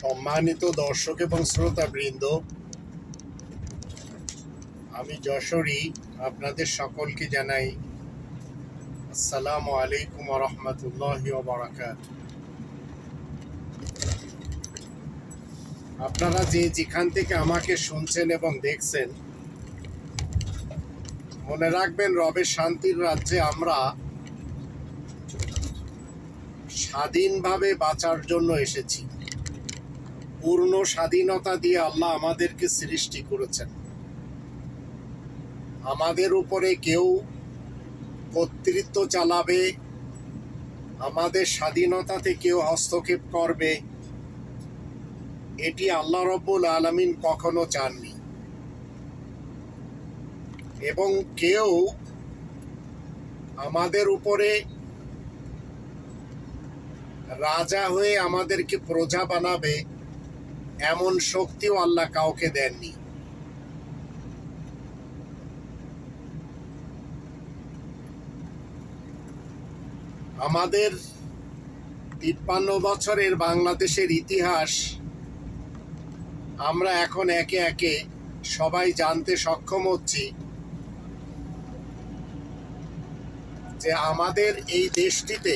সম্মানিত দর্শক এবং শ্রোতা বৃন্দ আমি যশোরী আপনাদের সকলকে জানাই আসসালামু আলাইকুম রহমতুল্লাহ বারাকাত আপনারা যে যেখান থেকে আমাকে শুনছেন এবং দেখছেন, মনে রাখবেন রবের শান্তির রাজ্যে আমরা স্বাধীনভাবে বাঁচার জন্য এসেছি। পূর্ণ স্বাধীনতা দিয়ে আল্লাহ আমাদেরকে সৃষ্টি করেছেন। আমাদের উপরে কেউ কর্তৃত্ব চালাবে, আমাদের স্বাধীনতাতে কেউ হস্তক্ষেপ করবে, এটি আল্লাহ রব্বুল আলমিন কখনো চাননি। এবং কেউ আমাদের উপরে রাজা হয়ে আমাদেরকে প্রজা বানাবে এমন শক্তিও আল্লাহ কাউকে দেননি। আমাদের তিপ্পান্ন বছরের বাংলাদেশের ইতিহাস, আমরা এখন একে একে সবাই জানতে সক্ষম হচ্ছি যে আমাদের এই দেশটিতে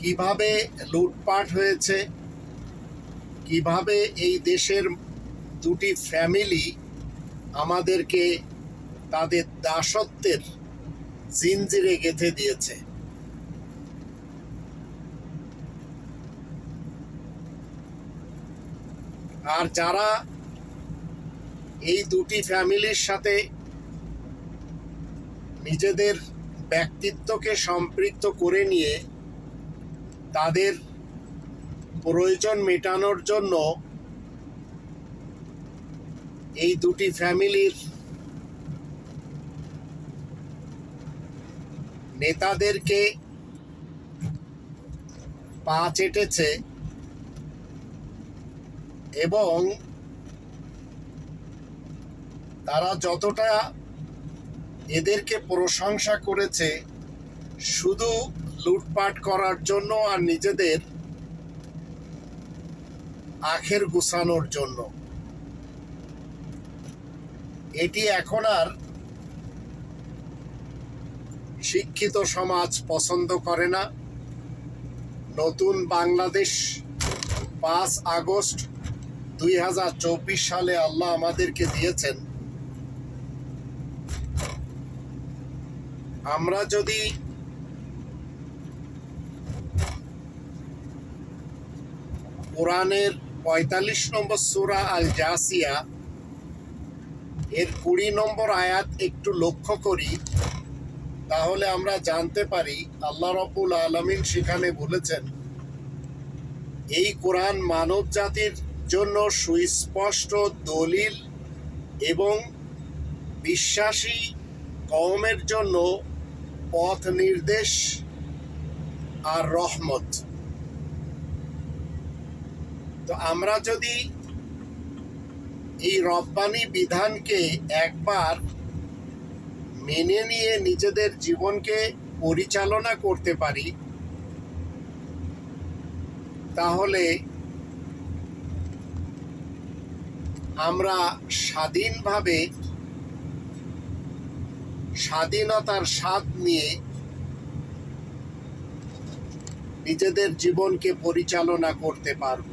কীভাবে লুটপাট হয়েছে, কীভাবে এই দেশের দুটি ফ্যামিলি আমাদেরকে তাদের দাসত্বের জিনজিরে গেঁথে দিয়েছে। আর যারা এই দুটি ফ্যামিলির সাথে নিজেদের ব্যক্তিত্বকে সম্পৃক্ত করে নিয়ে তাদের প্রয়োজন মেটানোর জন্য এই দুটি ফ্যামিলির নেতাদেরকে পা চেটেছে এবং তারা যতটা এদেরকে প্রশংসা করেছে, শুধু লুটপাট করার জন্য আর নিজেদের আখের গুছানোর জন্য। এটি এখন আর শিক্ষিত সমাজ পছন্দ করে না। নতুন বাংলাদেশ, পাঁচ আগস্ট দুই হাজার চব্বিশ সালে আল্লাহ আমাদেরকে দিয়েছেন। আমরা যদি কোরআনের পঁয়তাল্লিশ নম্বর সুরা আল জাসিয়া এর কুড়ি নম্বর আয়াত একটু লক্ষ্য করি, তাহলে আমরা জানতে পারি, আল্লাহ রব্বুল আলমিন সেখানে বলেছেন, এই কোরআন মানব জাতির জন্য সুস্পষ্ট দলিল এবং বিশ্বাসী কওমের জন্য পথ নির্দেশ আর রহমত। তো আমরা যদি এই রব্বানি বিধানকে একবার মেনে নিয়ে নিজেদের জীবনকে পরিচালনা করতে পারি, তাহলে আমরা স্বাধীনভাবে স্বাধীনতার স্বাদ নিয়ে নিজেদের জীবনকে পরিচালনা করতে পারব।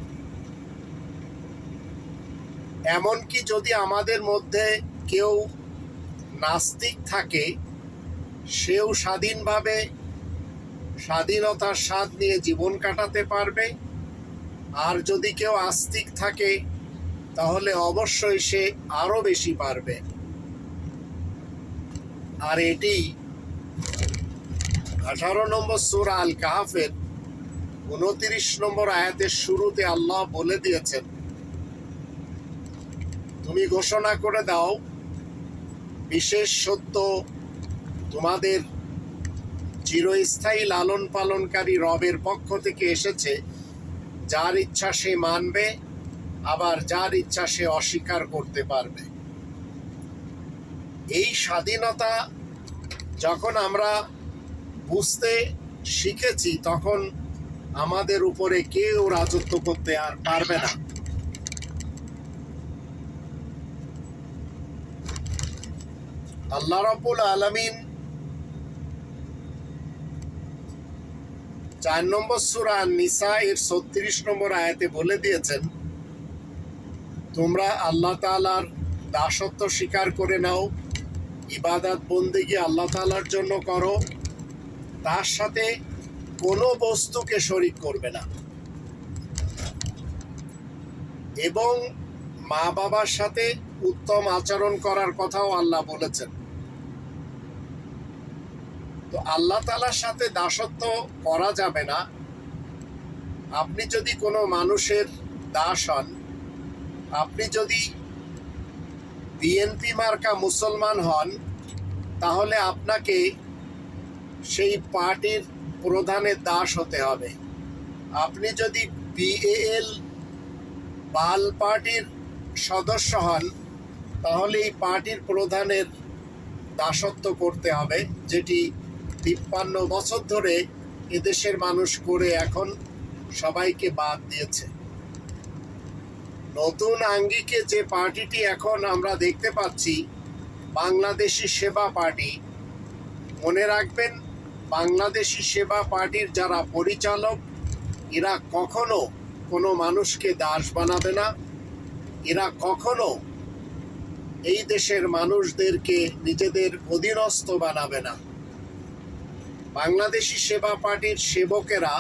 এমনকি যদি আমাদের মধ্যে কেউ নাস্তিক থাকে, সেও স্বাধীনভাবে স্বাধীনতার স্বাদ নিয়ে জীবন কাটাতে পারবে। আর যদি কেউ আস্তিক থাকে, তাহলে অবশ্যই সে আরও বেশি পারবে। আর এটি আঠারো নম্বর সুরা আল কাহাফের উনত্রিশ নম্বর আয়াতের শুরুতে আল্লাহ বলে দিয়েছেন তুমি ঘোষণা করে দাও, বিশেষ সত্য, তোমাদের চিরস্থায়ী লালন পালনকারী রবের পক্ষ থেকে এসেছে, যার ইচ্ছা সে মানবে, আবার যার ইচ্ছা সে অস্বীকার করতে পারবে। এই স্বাধীনতা যখন আমরা বুঝতে শিখেছি, তখন আমাদের উপরে কেউ রাজত্ব করতে আর পারবে না। আল্লাহ রাব্বুল আলামিন চার নম্বর সূরা নিসা এর ছত্রিশ নম্বর আয়াতে বলে দিয়েছেন, তোমরা আল্লাহ তাআলার দাসত্ব স্বীকার করে নাও, ইবাদত বন্দেগী আল্লাহ তাআলার জন্য করো, তার সাথে কোনো বস্তুকে শরিক করবে না। এবং মা বাবার সাথে উত্তম আচরণ করার কথাও আল্লাহ বলেছেন। তো আল্লাহ তালার সাথে দাসত্ব করা যাবে না। আপনি যদি কোনো মানুষের দাস হন, আপনি যদি বিএনপি মার্কা মুসলমান হন, তাহলে আপনাকে সেই পার্টির প্রধানের দাস হতে হবে। আপনি যদি বিএএল বাল পার্টির সদস্য হন, তাহলে এই পার্টির প্রধানের দাসত্ব করতে হবে, যেটি তিপ্পান্ন বছর ধরে এদেশের মানুষ করে এখন সবাইকে বাদ দিয়েছে। নতুন আঙ্গিকে যে পার্টিটি এখন আমরা দেখতে পাচ্ছি, বাংলাদেশি সেবা পার্টি। মনে রাখবেন, বাংলাদেশি সেবা পার্টির যারা পরিচালক, এরা কখনো কোনো মানুষকে দাস বানাবে না। এরা কখনো এই দেশের মানুষদেরকে নিজেদের অধীনস্থ বানাবে না। বাংলাদেশি সেবা পার্টির সেবকেরা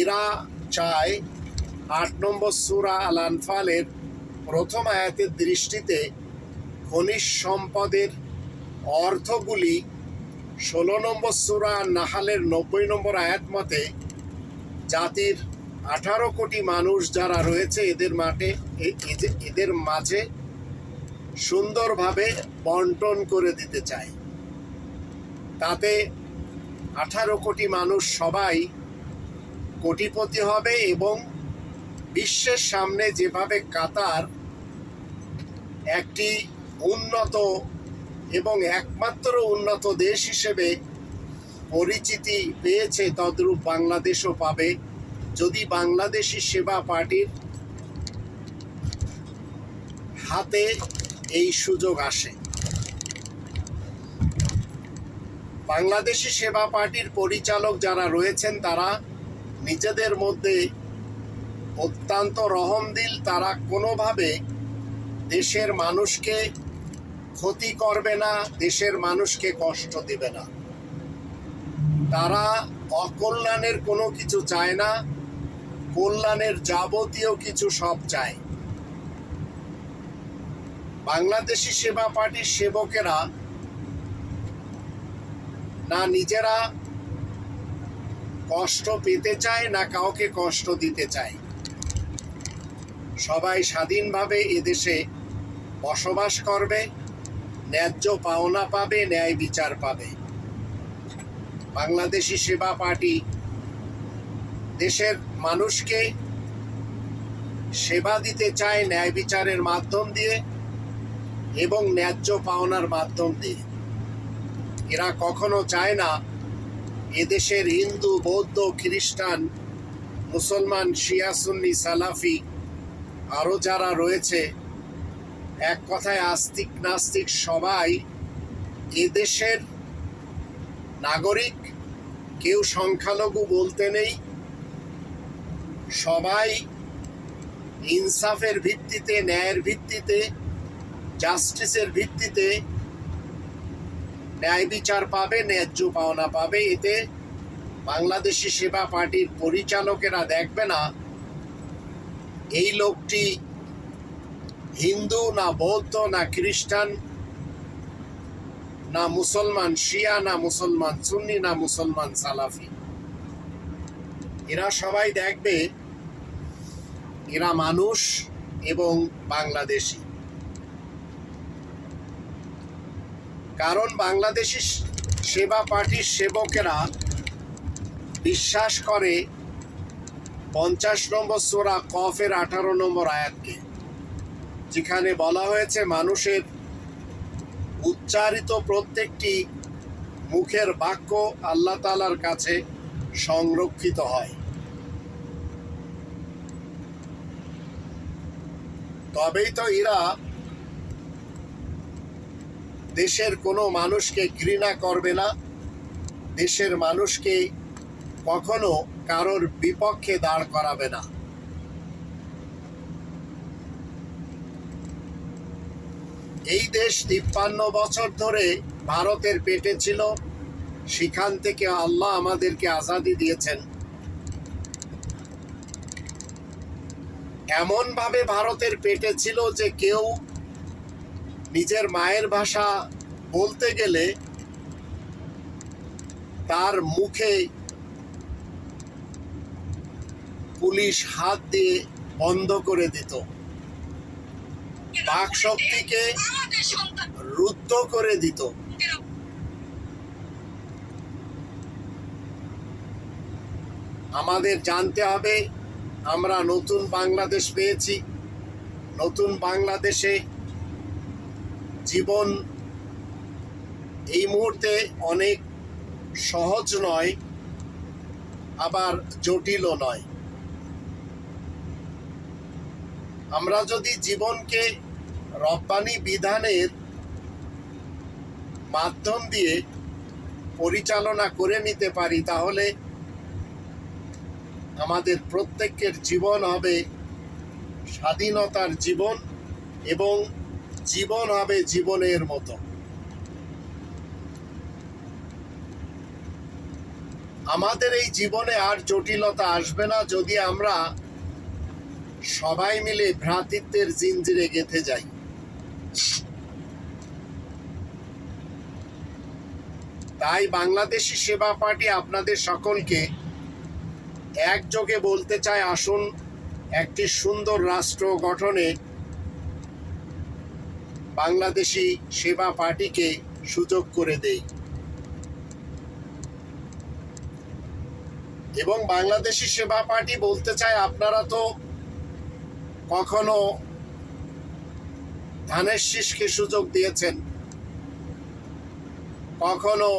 এরা চায় আট নম্বর সুরা আল আনফালের প্রথম আয়াতের দৃষ্টিতে খনিজ সম্পদের অর্থগুলি ষোলো নম্বর সুরা নাহালের নব্বই নম্বর আয়াত মতে, জাতির আঠারো কোটি মানুষ যারা রয়েছে এদের মাঠে এদের মাঝে সুন্দরভাবে বন্টন করে দিতে চায়। তাতে আঠারো কোটি মানুষ সবাই কোটিপতি হবে এবং বিশ্বের সামনে যেভাবে কাতার একটি উন্নত এবং একমাত্র উন্নত দেশ হিসেবে পরিচিতি পেয়েছে, তদ্রূপ বাংলাদেশও পাবে। যদি বাংলাদেশি সেবা পার্টির হাতে এই সুযোগ আসে। বাংলাদেশি সেবা পার্টির পরিচালক যারা রয়েছেন তারা নিজেদের মধ্যে অত্যন্ত রহমদিল, তারা কোনোভাবে দেশের মানুষকে ক্ষতি করবে না, দেশের মানুষকে কষ্ট দেবে না। তারা অকল্যাণের কোনো কিছু চায় না, কল্যাণের যাবতীয় কিছু সব চায়। বাংলাদেশি সেবা পার্টির সেবকেরা না নিজেরা কষ্ট পেতে চায়, না কাউকে কষ্ট দিতে চায়। সবাই স্বাধীনভাবে এদেশে বসবাস করবে, ন্যায্য পাওনা পাবে, ন্যায় বিচার পাবে। বাংলাদেশি সেবা পার্টি দেশের মানুষকে সেবা দিতে চায়, ন্যায় বিচারের মাধ্যম দিয়ে এবং ন্যায্য পাওনার মাধ্যম দিয়ে। এরা কখনো চায় না। এদেশের হিন্দু, বৌদ্ধ, খ্রিস্টান, মুসলমান, শিয়া, সুন্নি, সালাফি আরও যারা রয়েছে, এক কথায় আস্তিক নাস্তিক সবাই এদেশের নাগরিক, কেউ সংখ্যালঘু বলতে নেই। সবাই ইনসাফের ভিত্তিতে, ন্যায়ের ভিত্তিতে, জাস্টিসের ভিত্তিতে ন্যায় বিচার পাবে, ন্যায্য পাওনা পাবে। এতে বাংলাদেশি সেবা পার্টির পরিচালকেরা দেখবে না, এই লোকটি হিন্দু না বৌদ্ধ, না খ্রিস্টান, না মুসলমান শিয়া, না মুসলমান সুন্নি, না মুসলমান সালাফি। এরা সবাই দেখবে, এরা মানুষ এবং বাংলাদেশি। কারণ বাংলাদেশি সেবা পার্টির সেবকেরা বিশ্বাস করে পঞ্চাশ নম্বর সোরা কফের আঠারো নম্বর আয়াতকে। যেখানে বলা হয়েছে মানুষের উচ্চারিত প্রত্যেকটি মুখের বাক্য আল্লাহ তালার কাছে সংরক্ষিত হয়। তবেই তো এরা দেশের কোনো মানুষকে ঘৃণা করবে না। দেশের মানুষকে কখনো কারোর বিপক্ষে দাঁড় করাবে না। এই দেশ তিপ্পান্ন বছর ধরে ভারতের পেটে ছিল। সেখান থেকে আল্লাহ আমাদেরকে আজাদি দিয়েছেন। এমন ভাবে ভারতের পেটে ছিল যে কেউ নিজের মায়ের ভাষা বলতে গেলে তার মুখে পুলিশ হাত দিয়ে বন্ধ করে দিত। বাক শক্তিকে রুদ্ধ করে দিত। আমাদের জানতে হবে, আমরা নতুন বাংলাদেশ পেয়েছি। নতুন বাংলাদেশে জীবন এই মুহূর্তে অনেক সহজ নয়, আবার জটিলও নয়। আমরা যদি জীবনকে রব্বানি বিধানের মাধ্যম দিয়ে পরিচালনা করে নিতে পারি, তাহলে আমাদের প্রত্যেকের জীবন হবে স্বাধীনতার জীবন এবং জীবন হবে জীবনের মতো। আমাদের এই জীবনে আর জটিলতা আসবে না যদি আমরা সবাই মিলে ভ্রাতৃত্বের জিঞ্জিরে গেঁথে যাই। তাই বাংলাদেশি সেবা পার্টি আপনাদের সকলকে একযোগে বলতে চায় আসুন একটি সুন্দর রাষ্ট্র গঠনে বাংলাদেশি সেবা পার্টিকে সুযোগ করে দেয় এবং বাংলাদেশি সেবা পার্টি বলতে চায় আপনারা তো কখনো ধানের শীষকে সুযোগ দিয়েছেন। কখনো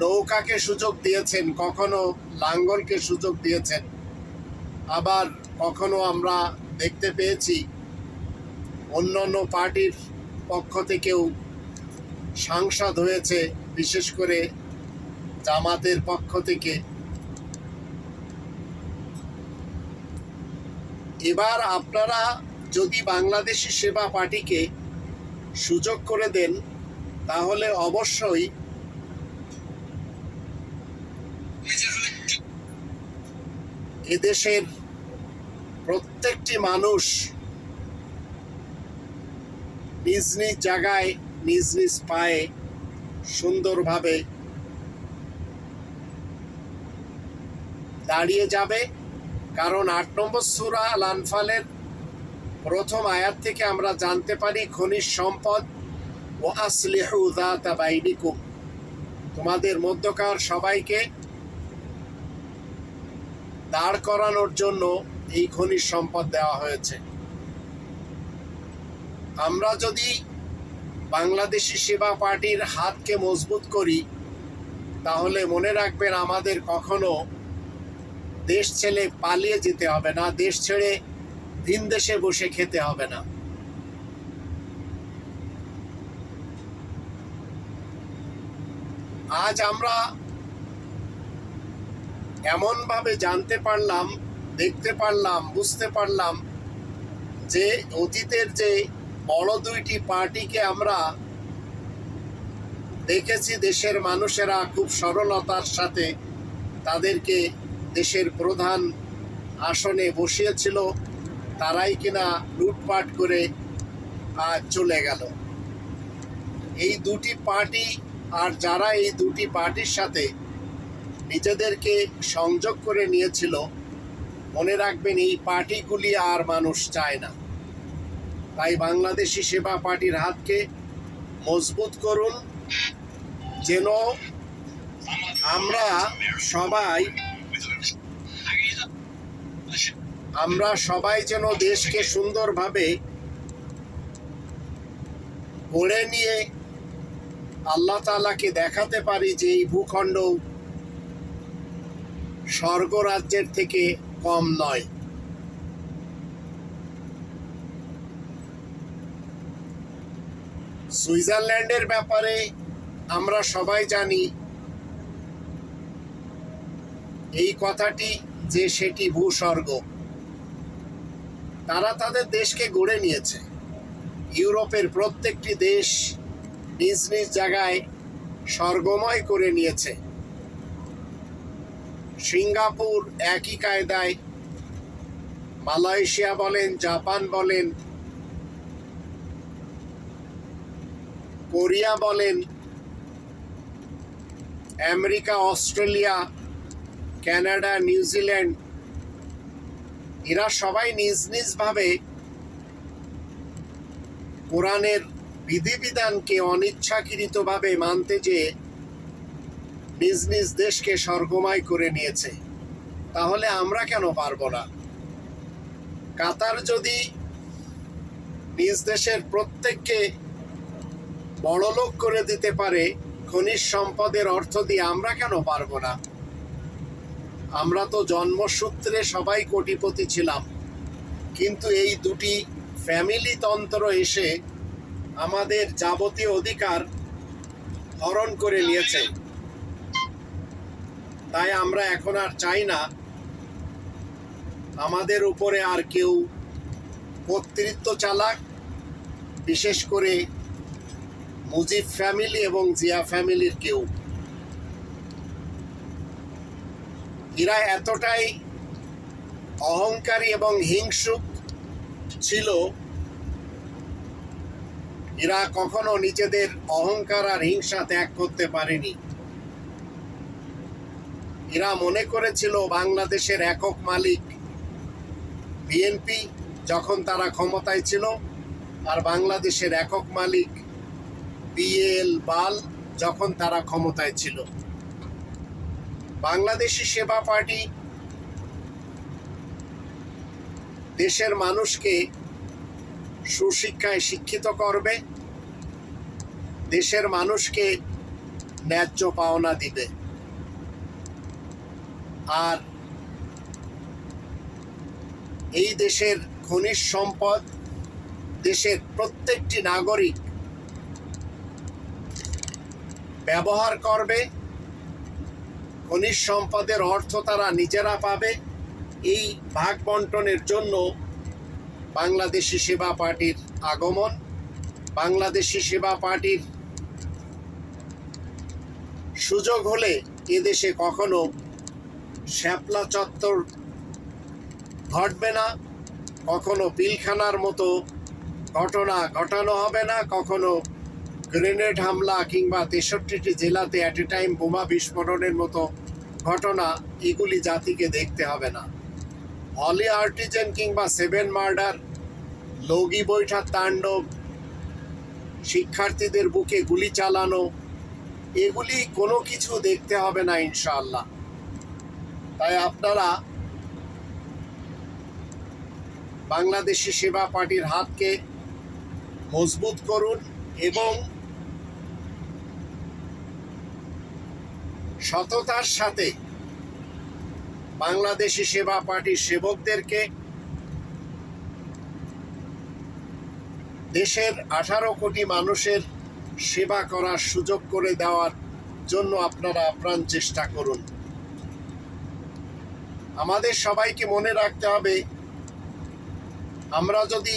নৌকাকে সুযোগ দিয়েছেন, কখনো লাঙ্গলকে সুযোগ দিয়েছেন। আবার কখনো আমরা দেখতে পেয়েছি অন্য অন্য পার্টির পক্ষ থেকেও সাংসদ হয়েছে, বিশেষ করে জামাতের পক্ষ থেকে। এবার আপনারা যদি বাংলাদেশি সেবা পার্টিকে সুযোগ করে দেন, তাহলে অবশ্যই এদেশের প্রত্যেকটি মানুষ নিজ নিজ জায়গায়, নিজ নিজ পায়ে সুন্দরভাবে দাঁড়িয়ে যাবে। কারণ আট নম্বর সুরা আল আনফালের প্রথম আয়াত থেকে আমরা জানতে পারি, খনিজ সম্পদ ও আসলিহু দাতা বাইনিকুম। তোমাদের মধ্যকার সবাইকে দাঁড় করানোর জন্য এই খনিজ সম্পদ দেওয়া হয়েছে। আমরা যদি বাংলাদেশি সেবা পার্টির হাতকে মজবুত করি, তাহলে মনে রাখবেন আমাদের কখনো দেশ ছেড়ে পালিয়ে যেতে হবে না, দেশ ছেড়ে ভিন দেশে বসে খেতে হবে না। আজ আমরা এমনভাবে জানতে পারলাম, দেখতে পারলাম, বুঝতে পারলাম যে অতীতের যে বড় দুইটি পার্টিকে আমরা দেখেছি, দেশের মানুষেরা খুব সরলতার সাথে তাদেরকে দেশের প্রধান আসনে বসিয়েছিল, তারাই কিনা লুটপাট করে চলে গেল। এই দুটি পার্টি আর যারা এই দুটি পার্টির সাথে নিজেদেরকে সংযোগ করে নিয়েছিল, মনে রাখবেন এই পার্টিগুলি আর মানুষ চায় না। তাই বাংলাদেশি সেবা পার্টির হাতকে মজবুত করুন, যেন আমরা সবাই আমরা সবাই যেন দেশকে সুন্দরভাবে গড়ে নিয়ে আল্লাহ তাআলাকে দেখাতে পারি যে এই ভূখণ্ড স্বর্গরাজ্যের থেকে কম নয়। সুইজারল্যান্ডের ব্যাপারে আমরা সবাই জানি। এই কথাটি যে সেটি ভূস্বর্গ। তারা তাদের দেশকে গড়ে নিয়েছে। ইউরোপের প্রত্যেকটি দেশ নিজ নিজ জায়গায় স্বর্গময় করে নিয়েছে। সিঙ্গাপুর একই কায়দায়, মালয়েশিয়া বলেন, জাপান বলেন কোরিয়া বলেন, আমেরিকা, অস্ট্রেলিয়া, কানাডা নিউজিল্যান্ড এরা সবাই নিজ নিজভাবে কোরআনের বিধিবিধানকে অনিচ্ছাকৃতভাবে মানতে যে নিজ নিজ দেশকে স্বর্গময় করে নিয়েছে, তাহলে আমরা কেন পারব না? কাতার যদি নিজ দেশের প্রত্যেককে বড়লোক করে দিতে পারে, খনিজ সম্পদের অর্থ দিয়ে আমরা কেন পারব না? আমরা তো জন্মসূত্রে সবাই কোটিপতি ছিলাম। কিন্তু এই দুটি ফ্যামিলি তন্ত্র এসে আমাদের যাবতীয় অধিকার হরণ করে নিয়েছে। তাই আমরা এখন আর চাই না আমাদের উপরে আর কেউ কর্তৃত্ব চালাক বিশেষ করে মুজিব ফ্যামিলি এবং জিয়া ফ্যামিলির কেউ। এরা এতটাই অহংকারী এবং হিংসুক ছিল, এরা কখনো নিজেদের অহংকার আর হিংসা ত্যাগ করতে পারেনি। এরা মনে করেছিল বাংলাদেশের একক মালিক বিএনপি, যখন তারা ক্ষমতায় ছিল, আর বাংলাদেশের একক মালিক বিএল, বাল যখন তারা ক্ষমতায় ছিল। বাংলাদেশি সেবা পার্টি দেশের মানুষকে সুশিক্ষায় শিক্ষিত করবে, দেশের মানুষকে ন্যায্য পাওনা দিবে। আর এই দেশের খনিজ সম্পদ দেশের প্রত্যেকটি নাগরিক ব্যবহার করবে, খনিজ সম্পদের অর্থ তারা নিজেরা পাবে। এই ভাগ বন্টনের জন্য বাংলাদেশি সেবা পার্টির আগমন, বাংলাদেশি সেবা পার্টির সুযোগ হলে এদেশে কখনো শ্যাপলা চত্বর ঘটবে না, কখনো পিলখানার মতো ঘটনা ঘটানো হবে না, কখনো গ্রেনেড হামলা কিংবা তেষট্টিটি জেলাতে অ্যাট এ টাইম বোমা বিস্ফোরণের মতো ঘটনা এগুলি জাতিকে দেখতে হবে না। হলি আর্টিজেন কিংবা সেভেন মার্ডার, লগি বৈঠা তাণ্ডব, শিক্ষার্থীদের বুকে গুলি চালানো, এগুলি কোনো কিছু দেখতে হবে না ইনশাআল্লাহ। তাই আপনারা বাংলাদেশি সেবা পার্টির হাতকে মজবুত করুন এবং সততার সাথে বাংলাদেশি সেবা পার্টির সেবকদেরকে দেশের আঠারো কোটি মানুষের সেবা করার সুযোগ করে দেওয়ার জন্য আপনারা আপ্রাণ চেষ্টা করুন। আমাদের সবাইকে মনে রাখতে হবে, আমরা যদি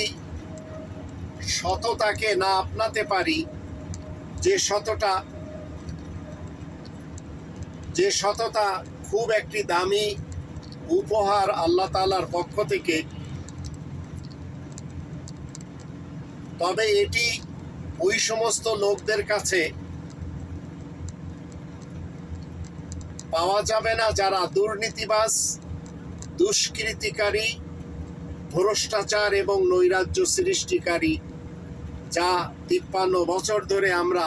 সততাকে না আপনাতে পারি, যে সততা যে সততা খুব একটি দামি উপহার আল্লাহ তালার পক্ষ থেকে, তবে এটি ওই সমস্ত লোকদের কাছে পাওয়া যাবে না যারা দুর্নীতিবাস দুষ্কৃতিকারী, ভ্রষ্টাচার এবং নৈরাজ্য সৃষ্টিকারী, যা তিপ্পান্ন বছর ধরে আমরা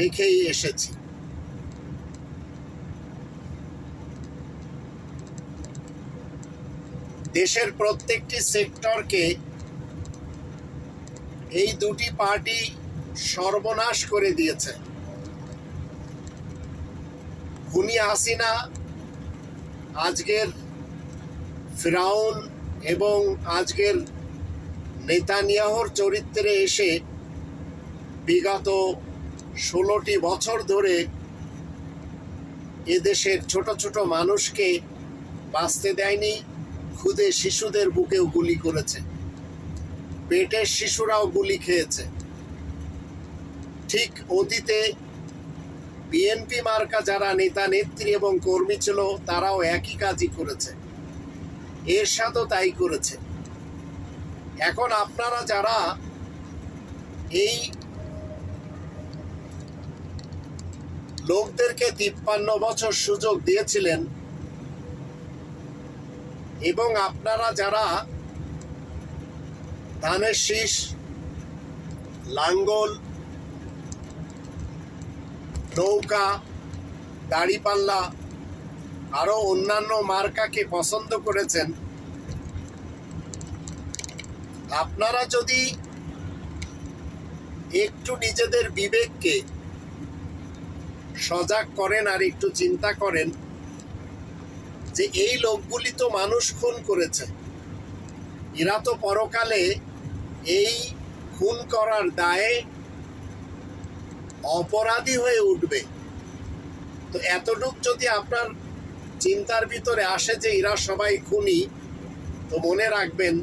দেখেই এসেছি। দেশের প্রত্যেকটি সেক্টরকে এই দুটি পার্টি সর্বনাশ করে দিয়েছে। খুনি হাসিনা, আজকের ফিরাউন এবং আজকের নেতানিয়াহর চরিত্রে এসে বিগত ষোলোটি বছর ধরে এদেশের ছোট ছোট মানুষকে বাঁচতে দেয়নি। খুদে শিশুদের বুকেও গুলি করেছে। পেটের শিশুরাও গুলি খেয়েছে। ঠিক অতীতে বিএনপি মার্কা যারা নেতা, নেত্রী এবং কর্মী ছিল, তারাও একই কাজই করেছে। এর সাথেও তাই করেছে। এখন আপনারা যারা এই লোকদেরকে তিপ্পান্ন বছর সুযোগ দিয়েছিলেন এবং আপনারা যারা ধানের শীষ, লাঙ্গল, নৌকা দাড়িপাল্লা আরও অন্যান্য মার্কাকে পছন্দ করেছেন, আপনারা যদি একটু নিজেদের বিবেককে সজাগ করেন আর একটু চিন্তা করেন যে এই লোকগুলি তো মানুষ খুন করেছে। এরা তো পরকালে এই খুন করার দায়ে অপরাধী হয়ে উঠবে। তো এতটুক যদি আপনার চিন্তার ভিতরে আসে যে এরা সবাই খুনি, তো মনে রাখবেন